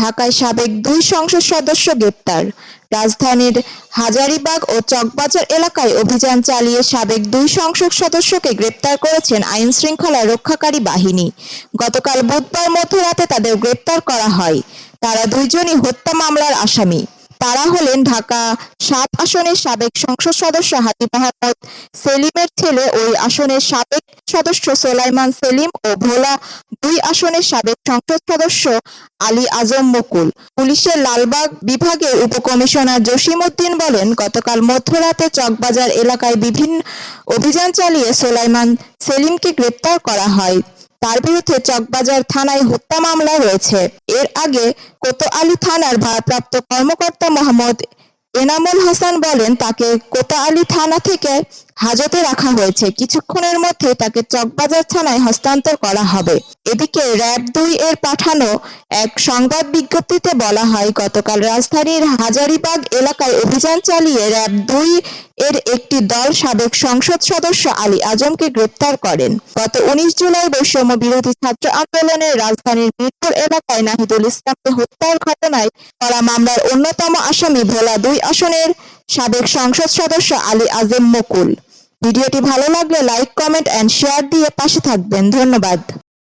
ঢাকায় সাবেক দুই সংসদ সদস্য গ্রেপ্তার। রাজধানীর হাজারিবাগ ও চকবাজার এলাকায় অভিযান চালিয়ে সাবেক দুই সংসদ সদস্যকে গ্রেপ্তার করেছেন আইন শৃঙ্খলা রক্ষাকারী বাহিনী। গতকাল বুধবার মধ্যরাতে তাদের গ্রেপ্তার করা হয়। তারা দুইজনই হত্যা মামলার আসামি। তারা হলেন ঢাকা সাত আসনের সাবেক সংসদ সদস্য হাজি মোহাম্মদ সেলিমের ছেলে। ওই আসনের সাবেক সদস্য সোলাইমান সেলিম ও ভোলা দুই আসনের সাবেক সংসদ সদস্য আলী আজম মুকুল। পুলিশের লালবাগ বিভাগের উপকমিশনার জসিম উদ্দিন বলেন, গতকাল মধ্যরাতে চকবাজার এলাকায় বিভিন্ন অভিযান চালিয়ে সোলাইমান সেলিমকে গ্রেপ্তার করা হয়। তার বিরুদ্ধে চকবাজার থানায় হত্যা মামলা রয়েছে। এর আগে কোতোয়ালি থানার ভারপ্রাপ্ত কর্মকর্তা মোহাম্মদ এনামুল হাসান বলেন, তাকে কোতোয়ালি থানা থেকে হাজতে রাখা হয়েছে। কিছুক্ষণের মধ্যে তাকে চকবাজার থানায় হস্তান্তর করা হবে। এদিকে র্যাব দুই এর পাঠানো এক সংবাদ বিজ্ঞপ্তিতে বলা হয়, গতকাল রাজধানীর হাজারীবাগ এলাকায় অভিযান চালিয়ে র্যাব দুই এর একটি দল সাবেক সংসদ সদস্য আলী আজমকে গ্রেপ্তার করেন। গত উনিশ জুলাই বৈষম্য বিরোধী ছাত্র আন্দোলনের রাজধানীর মিরপুর এলাকায় নাহিদুল ইসলামকে হত্যার ঘটনায় করা মামলার অন্যতম আসামি ভোলা দুই আসনের সাবেক সংসদ সদস্য আলী আজম মুকুল। ভিডিওটি ভালো লাগলে লাইক, কমেন্ট অ্যান্ড শেয়ার দিয়ে পাশে থাকবেন। ধন্যবাদ।